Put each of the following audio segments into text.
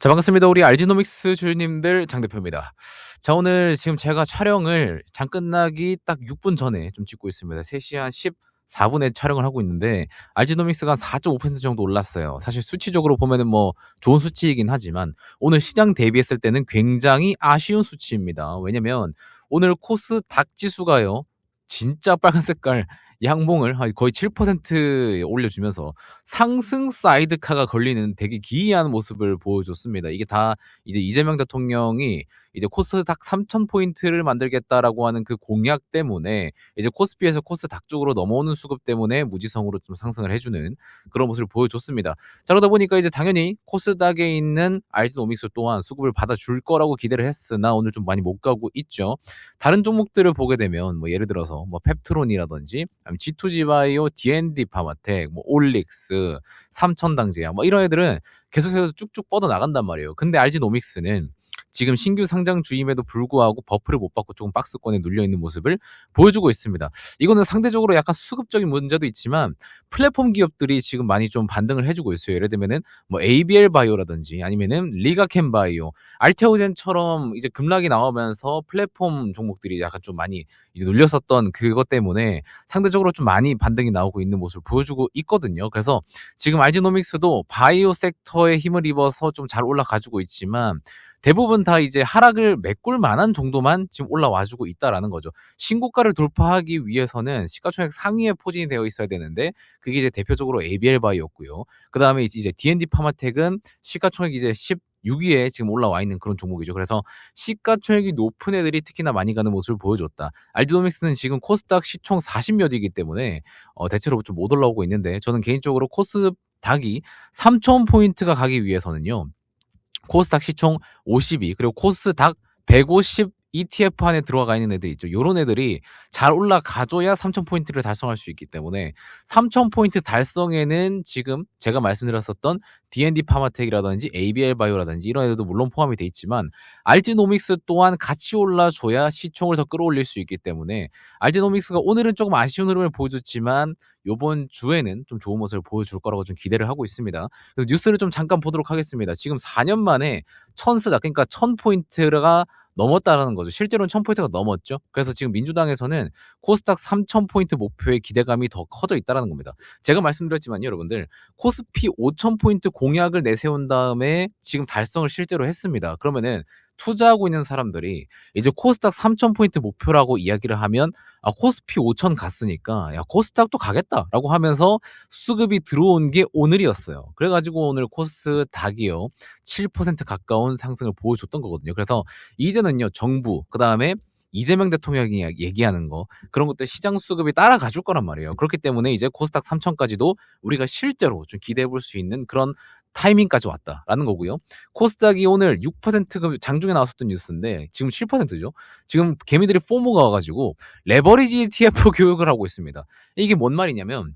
자, 반갑습니다. 우리 알지노믹스 주주님들 장 대표입니다. 자, 오늘 지금 제가 촬영을 장 끝나기 딱 6분 전에 좀 찍고 있습니다. 3시 한 14분에 촬영을 하고 있는데 알지노믹스가 4.5% 정도 올랐어요. 사실 수치적으로 보면은 뭐 좋은 수치이긴 하지만 오늘 시장 대비했을 때는 굉장히 아쉬운 수치입니다. 왜냐면 오늘 코스 닥 지수가요. 진짜 빨간 색깔 양봉을 거의 7% 올려주면서 상승 사이드카가 걸리는 되게 기이한 모습을 보여줬습니다. 이게 다 이제 이재명 대통령이 이제 코스닥 3,000포인트를 만들겠다라고 하는 그 공약 때문에 이제 코스피에서 코스닥 쪽으로 넘어오는 수급 때문에 무지성으로 좀 상승을 해주는 그런 모습을 보여줬습니다. 자, 그러다 보니까 이제 당연히 코스닥에 있는 알지노믹스 또한 수급을 받아줄 거라고 기대를 했으나 오늘 좀 많이 못 가고 있죠. 다른 종목들을 보게 되면 뭐 예를 들어서 뭐 펩트론이라든지 G2G 바이오, D&D 파마텍, 뭐 올릭스, 삼천당제야 뭐 이런 애들은 계속해서 쭉쭉 뻗어 나간단 말이에요. 근데 알지노믹스는 지금 신규 상장 주임에도 불구하고 버프를 못 받고 조금 박스권에 눌려 있는 모습을 보여주고 있습니다. 이거는 상대적으로 약간 수급적인 문제도 있지만 플랫폼 기업들이 지금 많이 좀 반등을 해주고 있어요. 예를 들면은 뭐 ABL 바이오라든지 아니면은 리가캠 바이오, 알테오젠처럼 이제 급락이 나오면서 플랫폼 종목들이 약간 좀 많이 이제 눌렸었던 그것 때문에 상대적으로 좀 많이 반등이 나오고 있는 모습을 보여주고 있거든요. 그래서 지금 알지노믹스도 바이오 섹터에 힘을 입어서 좀 잘 올라가지고 있지만 대부분 다 이제 하락을 메꿀 만한 정도만 지금 올라와주고 있다라는 거죠. 신고가를 돌파하기 위해서는 시가총액 상위에 포진이 되어 있어야 되는데 그게 이제 대표적으로 ABL 바이였고요. 그 다음에 이제 D&D 파마텍은 시가총액 이제 10 6위에 지금 올라와 있는 그런 종목이죠. 그래서 시가총액이 높은 애들이 특히나 많이 가는 모습을 보여줬다. 알디노믹스는 지금 코스닥 시총 40몇이기 때문에 어, 대체로 좀 못 올라오고 있는데 저는 개인적으로 코스닥이 3,000포인트가 가기 위해서는요. 코스닥 시총 52 그리고 코스닥 150 ETF 안에 들어가 있는 애들이 있죠. 요런 애들이 잘 올라가줘야 3,000포인트를 달성할 수 있기 때문에 3,000포인트 달성에는 지금 제가 말씀드렸었던 D&D 파마텍이라든지 ABL 바이오라든지 이런 애들도 물론 포함이 돼 있지만 알지노믹스 또한 같이 올라줘야 시총을 더 끌어올릴 수 있기 때문에 알지노믹스가 오늘은 조금 아쉬운 흐름을 보여줬지만 요번 주에는 좀 좋은 모습을 보여줄 거라고 좀 기대를 하고 있습니다. 그래서 뉴스를 좀 잠깐 보도록 하겠습니다. 지금 4년 만에 천스다 그러니까 1000포인트가 넘었다라는 거죠. 실제로는 1000포인트가 넘었죠. 그래서 지금 민주당에서는 코스닥 3000포인트 목표의 기대감이 더 커져 있다라는 겁니다. 제가 말씀드렸지만요, 여러분들. 코스피 5000포인트 공약을 내세운 다음에 지금 달성을 실제로 했습니다. 그러면은 투자하고 있는 사람들이 이제 코스닥 3,000포인트 목표라고 이야기를 하면 아, 코스피 5,000 갔으니까 야, 코스닥도 가겠다라고 하면서 수급이 들어온 게 오늘이었어요. 그래가지고 오늘 코스닥이요. 7% 가까운 상승을 보여줬던 거거든요. 그래서 이제는요, 정부, 그 다음에 이재명 대통령이 얘기하는 거 그런 것들 시장 수급이 따라가 줄 거란 말이에요. 그렇기 때문에 이제 코스닥 3천까지도 우리가 실제로 좀 기대해 볼 수 있는 그런 타이밍까지 왔다라는 거고요. 코스닥이 오늘 6% 장중에 나왔었던 뉴스인데 지금 7%죠. 지금 개미들이 포모가 와가지고 레버리지 ETF 교육을 하고 있습니다. 이게 뭔 말이냐면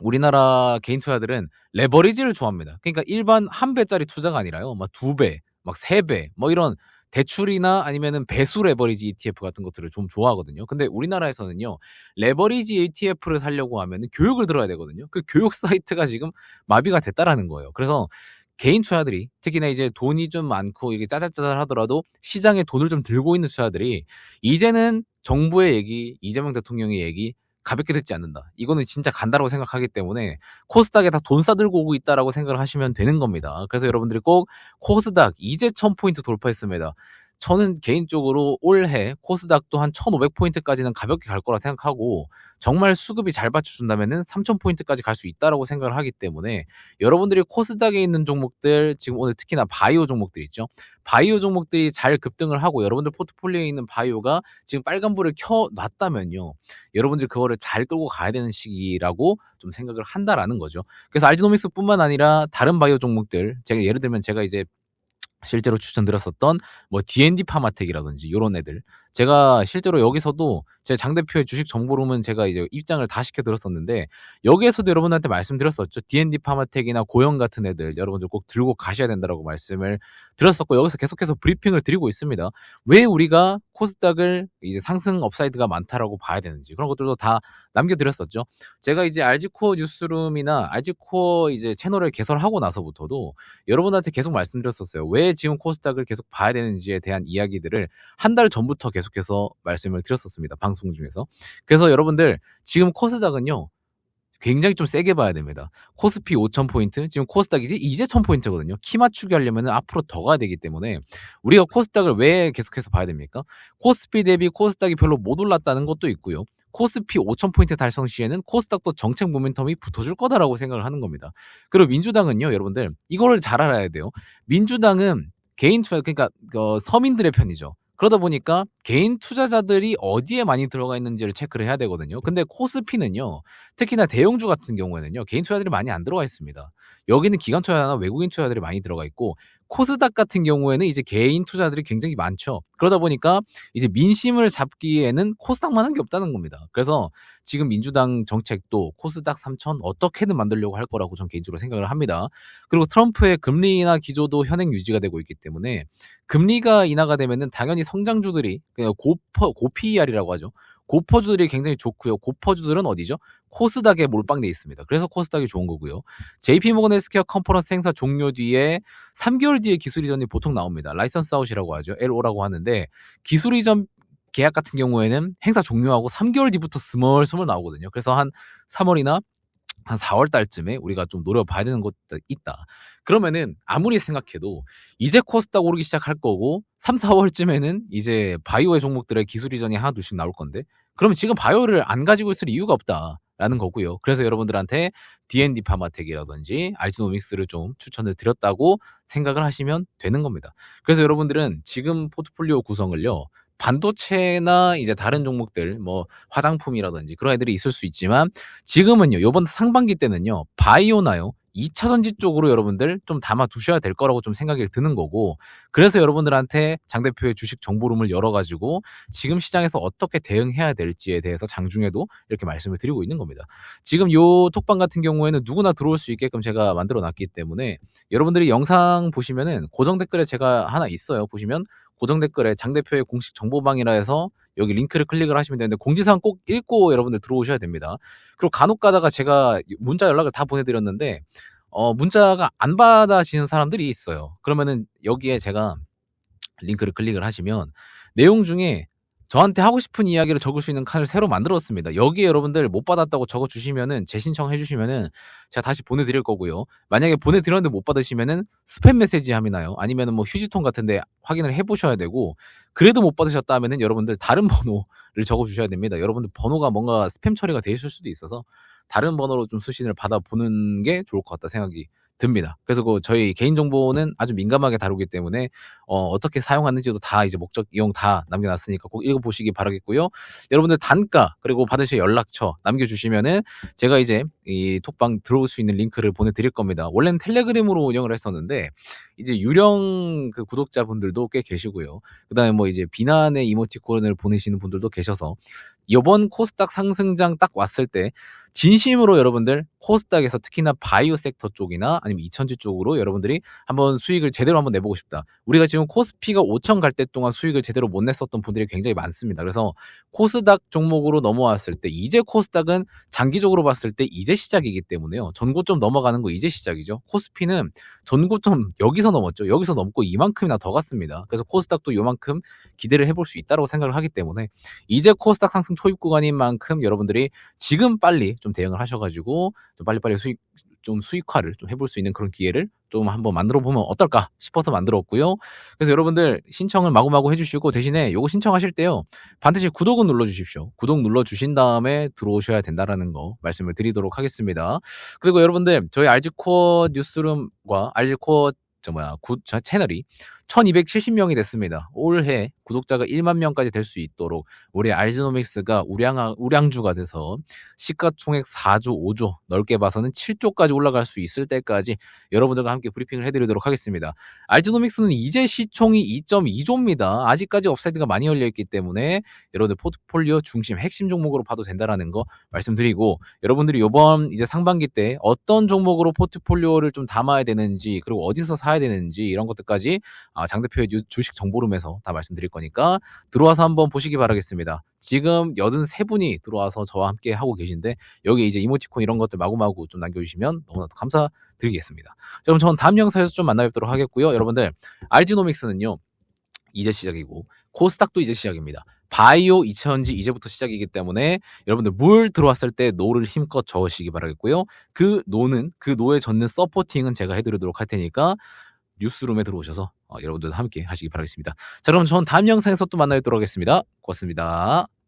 우리나라 개인 투자들은 레버리지를 좋아합니다. 그러니까 일반 한 배짜리 투자가 아니라요. 막 두 배, 막 세 배, 뭐 이런 대출이나 아니면은 배수 레버리지 ETF 같은 것들을 좀 좋아하거든요. 근데 우리나라에서는요, 레버리지 ETF를 살려고 하면 교육을 들어야 되거든요. 그 교육 사이트가 지금 마비가 됐다라는 거예요. 그래서 개인 투자들이 특히나 이제 돈이 좀 많고 이게 짜잘짜잘 하더라도 시장에 돈을 좀 들고 있는 투자들이 이제는 정부의 얘기, 이재명 대통령의 얘기, 가볍게 듣지 않는다. 이거는 진짜 간다라고 생각하기 때문에 코스닥에 다 돈 싸들고 오고 있다라고 생각을 하시면 되는 겁니다. 그래서 여러분들이 꼭 코스닥 이제 1000포인트 돌파했습니다. 저는 개인적으로 올해 코스닥도 한 1500포인트까지는 가볍게 갈 거라 생각하고 정말 수급이 잘 받쳐준다면은 3000포인트까지 갈 수 있다라고 생각을 하기 때문에 여러분들이 코스닥에 있는 종목들 지금 오늘 특히나 바이오 종목들 있죠. 바이오 종목들이 잘 급등을 하고 여러분들 포트폴리오에 있는 바이오가 지금 빨간불을 켜 놨다면요. 여러분들이 그거를 잘 끌고 가야 되는 시기라고 좀 생각을 한다라는 거죠. 그래서 알지노믹스뿐만 아니라 다른 바이오 종목들 제가 예를 들면 제가 이제 실제로 추천드렸었던 뭐 D&D 파마텍이라든지 이런 애들 제가 실제로 여기서도 제 장 대표의 주식 정보룸은 제가 이제 입장을 다 시켜드렸었는데 여기에서도 여러분한테 말씀드렸었죠. D&D 파마텍이나 고영 같은 애들 여러분들 꼭 들고 가셔야 된다라고 말씀을 드렸었고 여기서 계속해서 브리핑을 드리고 있습니다. 왜 우리가 코스닥을 이제 상승 업사이드가 많다라고 봐야 되는지 그런 것들도 다 남겨드렸었죠. 제가 이제 알지코어 뉴스룸이나 알지코어 이제 채널을 개설하고 나서부터도 여러분한테 계속 말씀드렸었어요. 왜 지금 코스닥을 계속 봐야 되는지에 대한 이야기들을 한 달 전부터 계속해서 말씀을 드렸었습니다. 방송 중에서. 그래서 여러분들 지금 코스닥은요. 굉장히 좀 세게 봐야 됩니다. 코스피 5,000포인트, 지금 코스닥이 이제, 이제 1,000포인트거든요. 키 맞추기 하려면 앞으로 더 가야 되기 때문에 우리가 코스닥을 왜 계속해서 봐야 됩니까? 코스피 대비 코스닥이 별로 못 올랐다는 것도 있고요. 코스피 5,000포인트 달성 시에는 코스닥도 정책 모멘텀이 붙어줄 거다라고 생각을 하는 겁니다. 그리고 민주당은요, 여러분들, 이거를 잘 알아야 돼요. 민주당은 개인 투자, 그러니까 어, 서민들의 편이죠. 그러다 보니까 개인 투자자들이 어디에 많이 들어가 있는지를 체크를 해야 되거든요. 근데 코스피는요, 특히나 대형주 같은 경우에는요, 개인 투자들이 많이 안 들어가 있습니다. 여기는 기관 투자나 외국인 투자들이 많이 들어가 있고, 코스닥 같은 경우에는 이제 개인 투자들이 굉장히 많죠. 그러다 보니까 이제 민심을 잡기에는 코스닥만 한 게 없다는 겁니다. 그래서 지금 민주당 정책도 코스닥 3천 어떻게든 만들려고 할 거라고 전 개인적으로 생각을 합니다. 그리고 트럼프의 금리 인하 기조도 현행 유지가 되고 있기 때문에 금리가 인하가 되면은 당연히 성장주들이 그냥 고퍼 고PER이라고 하죠. 고퍼주들이 굉장히 좋고요. 고퍼주들은 어디죠? 코스닥에 몰빵돼 있습니다. 그래서 코스닥이 좋은 거고요. JP모건 헬스케어 컨퍼런스 행사 종료 뒤에 3개월 뒤에 기술 이전이 보통 나옵니다. 라이선스 아웃이라고 하죠. LO라고 하는데 기술 이전 계약 같은 경우에는 행사 종료하고 3개월 뒤부터 스멀스멀 나오거든요. 그래서 한 3월이나 한 4월 달쯤에 우리가 좀 노려봐야 되는 것도 있다. 그러면은 아무리 생각해도 이제 코스닥 오르기 시작할 거고 3, 4월쯤에는 이제 바이오의 종목들의 기술 이전이 하나 둘씩 나올 건데 그러면 지금 바이오를 안 가지고 있을 이유가 없다 라는 거고요. 그래서 여러분들한테 D&D 파마텍이라든지 알지노믹스를 좀 추천을 드렸다고 생각을 하시면 되는 겁니다. 그래서 여러분들은 지금 포트폴리오 구성을요. 반도체나 이제 다른 종목들 뭐 화장품이라든지 그런 애들이 있을 수 있지만 지금은요. 요번 상반기 때는요. 바이오나요. 2차 전지 쪽으로 여러분들 좀 담아 두셔야 될 거라고 좀 생각이 드는 거고 그래서 여러분들한테 장 대표의 주식 정보룸을 열어 가지고 지금 시장에서 어떻게 대응해야 될지에 대해서 장중에도 이렇게 말씀을 드리고 있는 겁니다. 지금 요 톡방 같은 경우에는 누구나 들어올 수 있게끔 제가 만들어 놨기 때문에 여러분들이 영상 보시면은 고정 댓글에 제가 하나 있어요. 보시면 고정 댓글에 장 대표의 공식 정보방이라 해서 여기 링크를 클릭을 하시면 되는데 공지사항 꼭 읽고 여러분들 들어오셔야 됩니다. 그리고 간혹 가다가 제가 문자 연락을 다 보내드렸는데 어, 문자가 안 받아지는 사람들이 있어요. 그러면은 여기에 제가 링크를 클릭을 하시면 내용 중에 저한테 하고 싶은 이야기를 적을 수 있는 칸을 새로 만들었습니다. 여기에 여러분들 못 받았다고 적어주시면은 재신청 해주시면은 제가 다시 보내드릴 거고요. 만약에 보내드렸는데 못 받으시면은 스팸 메시지 함이나요? 아니면은 뭐 휴지통 같은데 확인을 해보셔야 되고 그래도 못 받으셨다 하면은 여러분들 다른 번호를 적어주셔야 됩니다. 여러분들 번호가 뭔가 스팸 처리가 돼 있을 수도 있어서 다른 번호로 좀 수신을 받아보는 게 좋을 것 같다 생각이 듭니다. 그래서 그 저희 개인 정보는 아주 민감하게 다루기 때문에 어, 어떻게 사용하는지도 다 이제 목적 이용 다 남겨놨으니까 꼭 읽어보시기 바라겠고요. 여러분들 단가 그리고 받으실 연락처 남겨주시면은 제가 이제 이 톡방 들어올 수 있는 링크를 보내드릴 겁니다. 원래는 텔레그램으로 운영을 했었는데 이제 유령 그 구독자분들도 꽤 계시고요. 그다음에 뭐 이제 비난의 이모티콘을 보내시는 분들도 계셔서 이번 코스닥 상승장 딱 왔을 때 진심으로 여러분들 코스닥에서 특히나 바이오 섹터 쪽이나 아니면 이천지 쪽으로 여러분들이 한번 수익을 제대로 한번 내보고 싶다. 우리가 지금 코스피가 5천 갈 때 동안 수익을 제대로 못 냈었던 분들이 굉장히 많습니다. 그래서 코스닥 종목으로 넘어왔을 때 이제 코스닥은 장기적으로 봤을 때 이제 시작이기 때문에요. 전고점 넘어가는 거 이제 시작이죠. 코스피는 전고점 여기서 넘었죠. 여기서 넘고 이만큼이나 더 갔습니다. 그래서 코스닥도 요만큼 기대를 해볼 수 있다고 생각을 하기 때문에 이제 코스닥 상승 초입 구간인 만큼 여러분들이 지금 빨리 좀 대응을 하셔가지고 좀 빨리빨리 수익 좀 수익화를 좀 해볼 수 있는 그런 기회를 좀 한번 만들어 보면 어떨까 싶어서 만들었고요. 그래서 여러분들 신청을 마구마구 해주시고 대신에 요거 신청하실 때요 반드시 구독은 눌러주십시오. 구독 눌러주신 다음에 들어오셔야 된다라는 거 말씀을 드리도록 하겠습니다. 그리고 여러분들 저희 알지코어 뉴스룸과 알지코어 저 뭐야 구, 저 채널이 1270명이 됐습니다. 올해 구독자가 1만 명까지 될 수 있도록 우리 알지노믹스가 우량, 우량주가 돼서 시가총액 4조, 5조, 넓게 봐서는 7조까지 올라갈 수 있을 때까지 여러분들과 함께 브리핑을 해드리도록 하겠습니다. 알지노믹스는 이제 시총이 2.2조입니다. 아직까지 업사이드가 많이 열려있기 때문에 여러분들 포트폴리오 중심 핵심 종목으로 봐도 된다라는 거 말씀드리고 여러분들이 이번 이제 상반기 때 어떤 종목으로 포트폴리오를 좀 담아야 되는지 그리고 어디서 사야 되는지 이런 것들까지 아, 장 대표의 유- 주식 정보룸에서 다 말씀드릴 거니까 들어와서 한번 보시기 바라겠습니다. 지금 83분이 들어와서 저와 함께 하고 계신데 여기 이제 이모티콘 이런 것들 마구마구 좀 남겨주시면 너무나도 감사드리겠습니다. 자, 그럼 저는 다음 영상에서 좀 만나뵙도록 하겠고요. 여러분들 알지노믹스는요 이제 시작이고 코스닥도 이제 시작입니다. 바이오 2000지 이제부터 시작이기 때문에 여러분들 물 들어왔을 때 노를 힘껏 저으시기 바라겠고요. 그 노는 그 노에 젖는 서포팅은 제가 해드리도록 할 테니까 뉴스룸에 들어오셔서 어, 여러분들도 함께 하시기 바라겠습니다. 자 그럼 전 다음 영상에서 또 만나뵙도록 하겠습니다. 고맙습니다.